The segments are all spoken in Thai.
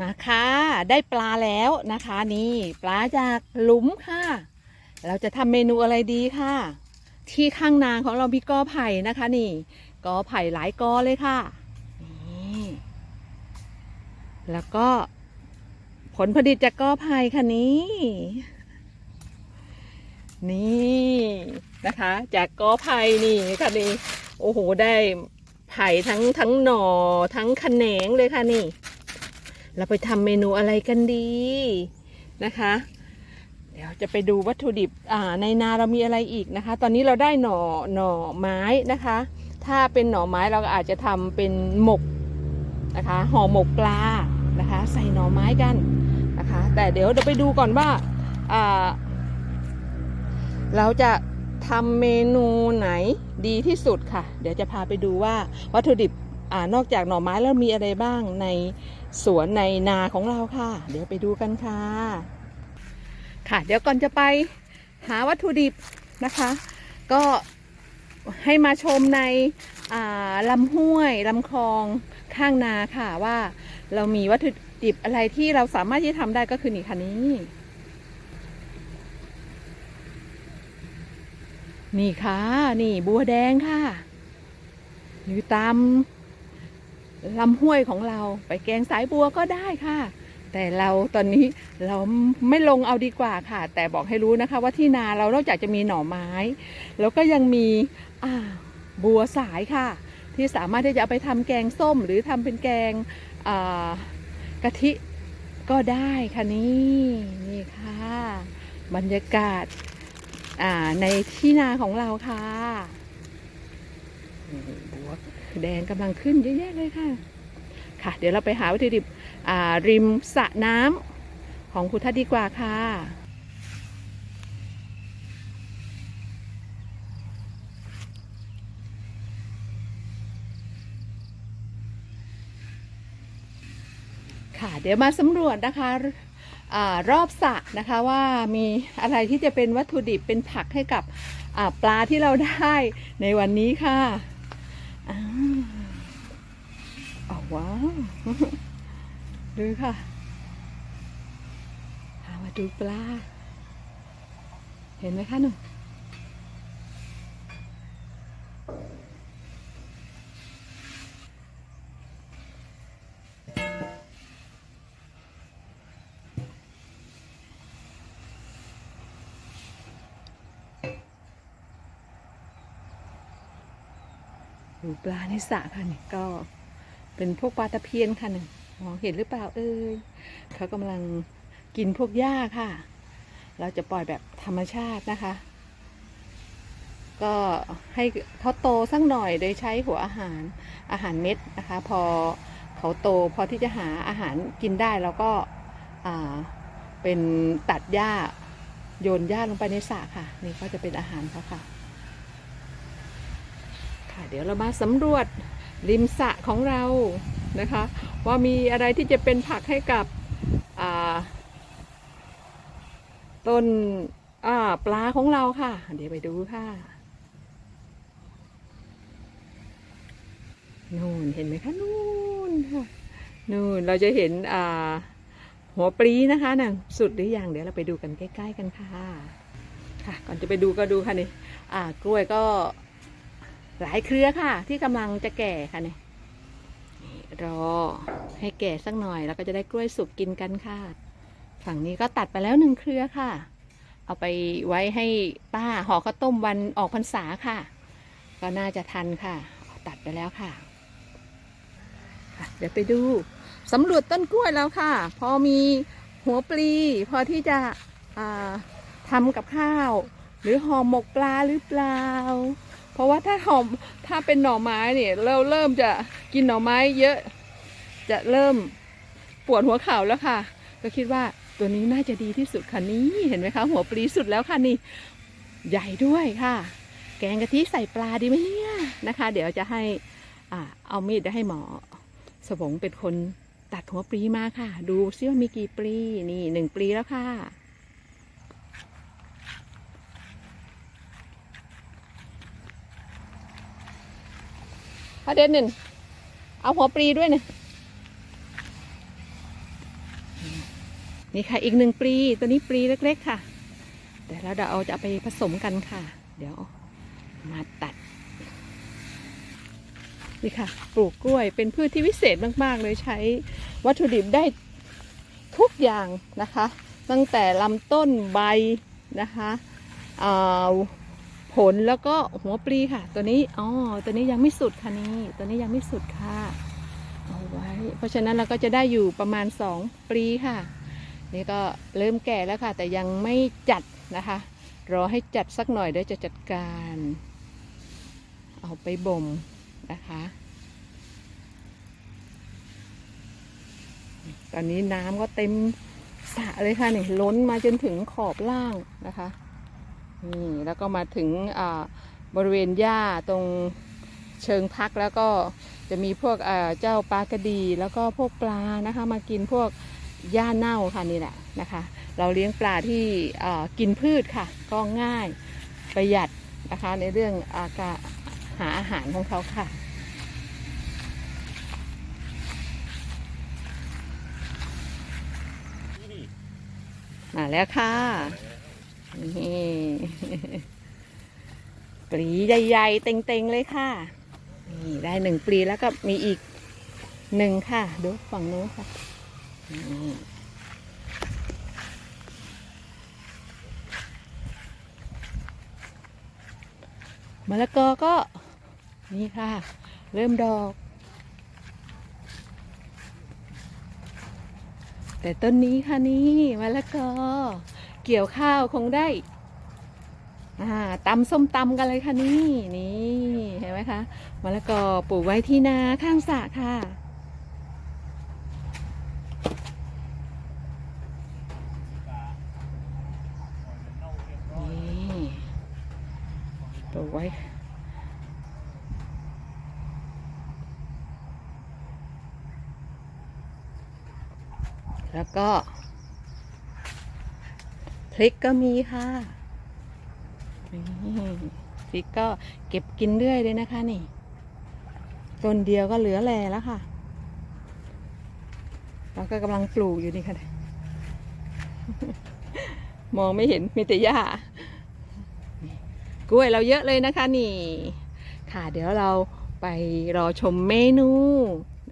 มาค่ะ ได้ปลาแล้วนะคะนี่ปลาจากหลุมค่ะ เราจะทำเมนูอะไรดีค่ะ ที่ข้างนาของเรามีกอไผ่นะคะนี่กอไผ่หลายกอเลยค่ะนี่แล้วก็ผลผลิตจากกอไผ่ค่ะนี้นี่นะคะ จากกอไผ่นี่ค่ะนี่โอ้โหได้ไผ่ทั้งทั้งหน่อทั้งขแขนงเลยค่ะนี่ เราไปทำเมนูอะไรกันดีนะคะ เดี๋ยวจะไปดูวัตถุดิบในนาเรามีอะไรอีกนะคะ ตอนนี้เราได้หน่อหน่อไม้นะคะ ถ้าเป็นหน่อไม้เราก็อาจจะทำเป็นหมกนะคะห่อหมกปลานะคะ ใส่หน่อไม้กันนะคะ แต่เดี๋ยวเดี๋ยวไปดูก่อนว่าเราจะทำเมนูไหนดีที่สุดค่ะ เดี๋ยวจะพาไปดูว่าวัตถุดิบอนอกจากหน่อไม้แล้วมีอะไรบ้างใน สวนในนาของเราค่ะ เดี๋ยวไปดูกันค่ะ ค่ะ เดี๋ยวก่อนจะไปหาวัตถุดิบนะคะ ก็ให้มาชมในลำห้วยลำคลองข้างนาค่ะว่าเรามีวัตถุดิบอะไรที่เราสามารถที่จะทำได้ก็คือนี่ค่ะนี้นี่ค่ะ นี่บัวแดงค่ะอยู่ตาม ลำห้วยของเราไปแกงสายบัวก็ได้ค่ะ แต่เราตอนนี้เราไม่ลงเอาดีกว่าค่ะ แต่บอกให้รู้นะคะ ว่าที่นาเรานอกจากจะมีหน่อไม้ แล้วก็ยังมีบัวสายค่ะ ที่สามารถที่จะเอาไปทำแกงส้ม หรือทำเป็นแกงกะทิก็ได้ค่ะนี่นี่ค่ะ บรรยากาศในที่นาของเราค่ะบัว แดงกำลังขึ้นเยอะแยะเลยค่ะ ค่ะ เดี๋ยวเราไปหาวัตถุดิบริมสระน้ำของคุณทัศดีกว่าค่ะค่ะเดี๋ยวมาสำรวจนะคะอรอบสระนะคะว่ามีอะไรที่จะเป็นวัตถุดิบเป็นผักให้กับปลาที่เราได้ในวันนี้ค่ะ อ้าวอ้าวว้าวดูค่ะพามาดูปลา เห็นไหมคะหนุ่ม ดูปลาในสระค่ะนี่ก็เป็นพวกปลาตะเพียนค่ะหนึ่งมองเห็นหรือเปล่าเอ่ยเขากำลังกินพวกหญ้าค่ะ เราจะปล่อยแบบธรรมชาตินะคะ ก็ให้เขาโตสักหน่อยโดยใช้หัวอาหารอาหารเม็ดนะคะ พอเขาโตพอที่จะหาอาหารกินได้เราก็เป็นตัดหญ้าโยนหญ้าลงไปในสระค่ะ นี่ก็จะเป็นอาหารเขาค่ะ ค่ะเดี๋ยวเรามาสำรวจริมสระของเรานะคะ ว่ามีอะไรที่จะเป็นผักให้กับต้นปลาของเราค่ะ เดี๋ยวไปดูค่ะนู่นเห็นไหมคะนู่นค่ะนู่นเราจะเห็นหัวปลีนะคะน่ะสุดหรือยังเดี๋ยวเราไปดูกันใกล้ ๆ กันค่ะ ค่ะ ก่อนจะไปดูก็ดูค่ะนี่กล้วยก็ หลายเครือค่ะ ที่กำลังจะแก่ค่ะเนี่นี่รอให้แก่สักหน่อยแล้วก็จะได้กล้วยสุกกินกันค่ะ ฝั่งนี้ก็ตัดไปแล้วหนึ่งเครือค่ะ เอาไปไว้ให้ป้าห่อข้าวต้มวันออกพรรษาค่ะ ก็น่าจะทันค่ะ ตัดไปแล้วค่ะ เดี๋ยวไปดูสำรวจต้นกล้วยแล้วค่ะ พอมีหัวปลี พอที่จะทำกับข้าว หรือห่อหมกปลาหรือเปล่า เพราะว่าถ้าหอมถ้าเป็นหน่อไม้เนี่ยเราเริ่มจะกินหน่อไม้เยอะ จะเริ่มปวดหัวเข่าแล้วค่ะ ก็คิดว่าตัวนี้น่าจะดีที่สุดค่ะนี่เห็นไหมคะ หัวปลีสุดแล้วค่ะนี่ ใหญ่ด้วยค่ะ แกงกะทิใส่ปลาดีไหมเนี่ยนะคะ เดี๋ยวจะให้อ่าเอามีดไปให้หมอสวงเป็นคนตัดหัวปลีมาค่ะ ดูซิว่ามีกี่ปลีนี่หนึ่งปลีแล้วค่ะ พระเด่นหนึ่งเอาหัวปลีด้วยเนี่ยนี่ค่ะอีกหนึ่งปลีตัวนี้ปลีเล็ก ๆ ค่ะเดี๋ยวเราเดี๋ยวเอาจะไปผสมกันค่ะ เดี๋ยวมาตัดนี่ค่ะ ปลูกกล้วยเป็นพืชที่วิเศษมากๆ เลยใช้วัตถุดิบได้ทุกอย่างนะคะ ตั้งแต่ลำต้นใบนะคะอ่า ผลแล้วก็หัวปลีค่ะ ตัวนี้อ๋อตัวนี้ยังไม่สุดค่ะนี่ตัวนี้ยังไม่สุดค่ะเอาไว้ เพราะฉะนั้นเราก็จะได้อยู่ประมาณสองปลีค่ะ นี่ก็เริ่มแก่แล้วค่ะ แต่ยังไม่จัดนะคะ รอให้จัดสักหน่อยเดี๋ยวจะจัดการ เอาไปบ่มนะคะตอนนี้น้ำก็เต็มสระเลยค่ะนี่ล้นมาจนถึงขอบล่างนะคะ นี่แล้วก็มาถึงบริเวณหญ้าตรงเชิงพักแล้วก็จะมีพวกเจ้าปลากระดี แล้วก็พวกปลานะคะ มากินพวกหญ้าเน่าค่ะนี่แหละนะคะ เราเลี้ยงปลาที่กินพืชค่ะ ก็ง่ายประหยัดนะคะในเรื่องอากาหาอาหารของเขาค่ะมาแล้วค่ะ นี่ปลีใหญ่ๆเต็งๆเลยค่ะ นี่ได้หนึ่งปลีแล้วก็มีอีกหนึ่งค่ะ ดูฝั่งโน้นค่ะมะละกอก็นี่ค่ะ เริ่มดอก แต่ต้นนี้ค่ะนี่มะละกอ เกี่ยวข้าวคงได้อ่าตำส้มตำกันเลยค่ะนี่นี่เห็นไหมคะมะละกอปลูกไว้ที่นาข้างสระค่ะนี่ปลูกไว้แล้วก็ พริกก็มีค่ะนี่พริกก็เก็บกินเรื่อยเลยนะคะนี่ต้นเดียวก็เหลือแลแล้วค่ะเราก็กำลังปลูกอยู่นี่ค่ะ มองไม่เห็นมีแต่หญ้ากล้วยเราเยอะเลยนะคะนี่ ค่ะเดี๋ยวเราไปรอชมเมนู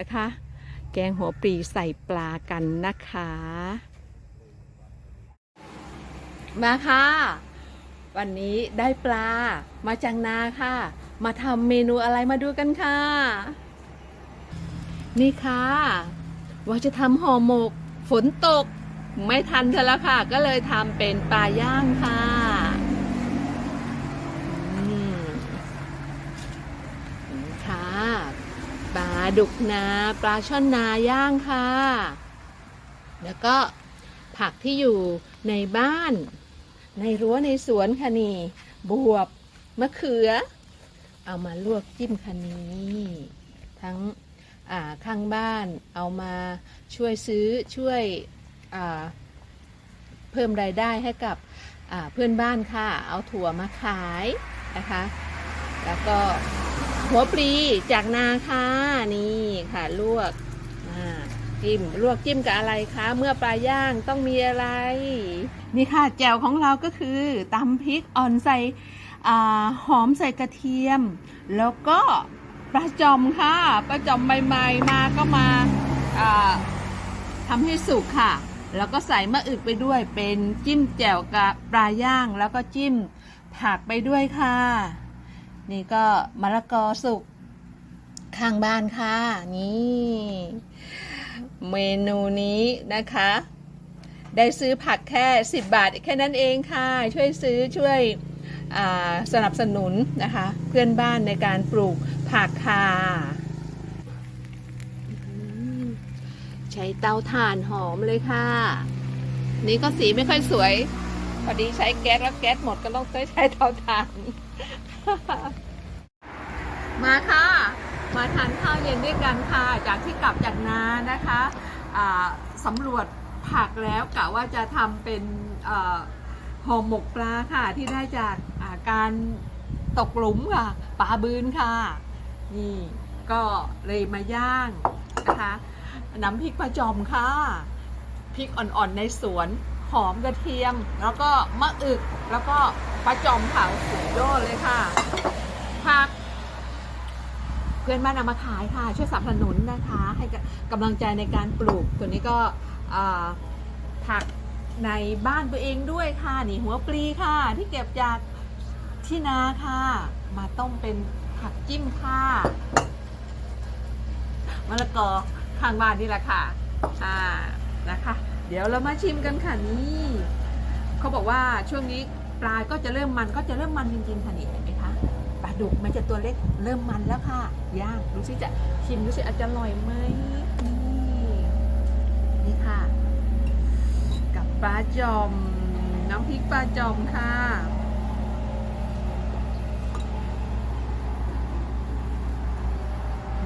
นะคะ แกงหัวปลีใส่ปลากันนะคะ มาค่ะ วันนี้ได้ปลามาจากนาค่ะ มาทำเมนูอะไรมาดูกันค่ะ นี่ค่ะ ว่าจะทำห่อหมก ฝนตก ไม่ทันเธอแล้วค่ะ ก็เลยทำเป็นปลาย่างค่ะอืมนี่ค่ะปลาดุกนาปลาช่อนนาย่างค่ะ แล้วก็ผักที่อยู่ในบ้าน ในรั้วในสวนค่ะนี่บวบมะเขือ เอามาลวกจิ้มค่ะนี่ทั้งข้างบ้านเอามาช่วยซื้อช่วยเพิ่มรายได้ให้กับเพื่อนบ้านค่ะ เอาถั่วมาขายนะคะ แล้วก็หัวปลีจากนาค่ะนี่ค่ะลวก จิ้ม ลวกจิ้มกับอะไรคะ เมื่อปลาย่างต้องมีอะไร นี่ค่ะแจ่วของเราก็คือตำพริกอ่อนใส่หอมใส่กระเทียม แล้วก็ปลาจอมค่ะปลาจอมใหม่ๆมาก็มาอ่าทำให้สุกค่ะ แล้วก็ใส่มะอึกไปด้วยเป็นจิ้มแจ่วกับปลาย่าง แล้วก็จิ้มผักไปด้วยค่ะ นี่ก็มะละกอสุกข้างบ้านค่ะ นี่ เมนูนี้นะคะ ได้ซื้อผักแค่ 10 บาท แค่นั้นเองค่ะ ช่วยซื้อช่วยสนับสนุนนะคะ เพื่อนบ้านในการปลูกผักค่ะใช้เตาถ่านหอมเลยค่ะ นี่ก็สีไม่ค่อยสวย พอดีใช้แก๊สแล้วแก๊สหมดก็ต้องใช้เตาถ่าน มาค่ะ มาทานข้าวเย็นด้วยกันค่ะ จากที่กลับจากนานะคะสำรวจผักแล้วกะว่าจะทำเป็นเอ่อห่อหมกปลาค่ะที่ได้จากการตกหลุมค่ะปลาบืนค่ะ นี่ก็เลยมาย่างนะคะน้ำพริกปลาจอมค่ะพริกอ่อนๆในสวนหอมกระเทียม แล้วก็มะอึกแล้วก็ปลาจอมเผาสุดยอดเลยค่ะผัก เพื่อนบ้านเอามาขายค่ะ ช่วยสนับสนุนนะคะ ให้กำลังใจในการปลูก ตัวนี้ก็ผักในบ้านตัวเองด้วยค่ะนี่หัวปลีค่ะ ที่เก็บจากที่นาค่ะ มาต้มเป็นผักจิ้มค่ะมะละกอข้างบ้านนี่แหละค่ะอ่านะคะ เดี๋ยวเรามาชิมกันค่ะนี่เขาบอกว่าช่วงนี้ปลาก็จะเริ่มมันก็จะเริ่มมันจริงๆค่ะนี่เห็นไหมคะ ดุกมันจะตัวเล็กเริ่มมันแล้วค่ะย่างดูสิจะชิมดูสิอาจจะอร่อยไหมนี่นี่ค่ะ กับปลาจอม น้ำพริกปลาจอมค่ะ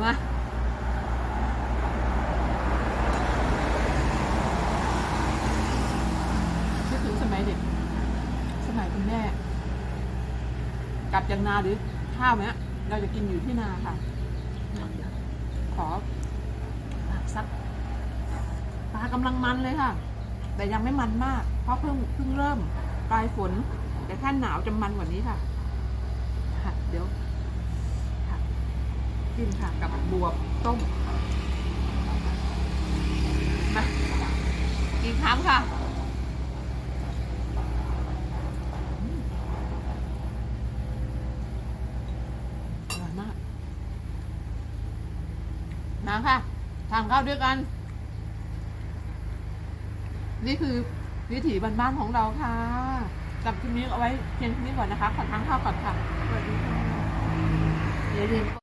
มาคิดถึงสมัยเด็ก สมัยคุณแม่ กลับจากนาหรือ ข้าวเนี้ย เราจะกินอยู่ที่นาค่ะ ขอผักสักปลากำลังมันเลยค่ะ แต่ยังไม่มันมาก เพราะเพิ่งเพิ่งเริ่มปลายฝน แต่ถ้าหนาวจะมันกว่านี้ค่ะค่ะเดี๋ยวค่ะกินค่ะกับบวบต้มมากินคำค่ะอืมอร่อยมาก ค่ะทานข้าวด้วยกัน นี่คือวิถีบ้านๆของเราค่ะกับคลิปนี้เอาไว้เพียงเท่านี้ก่อนนะคะขอทานข้าวก่อนค่ะสวัสดีค่ะอย่าลืมก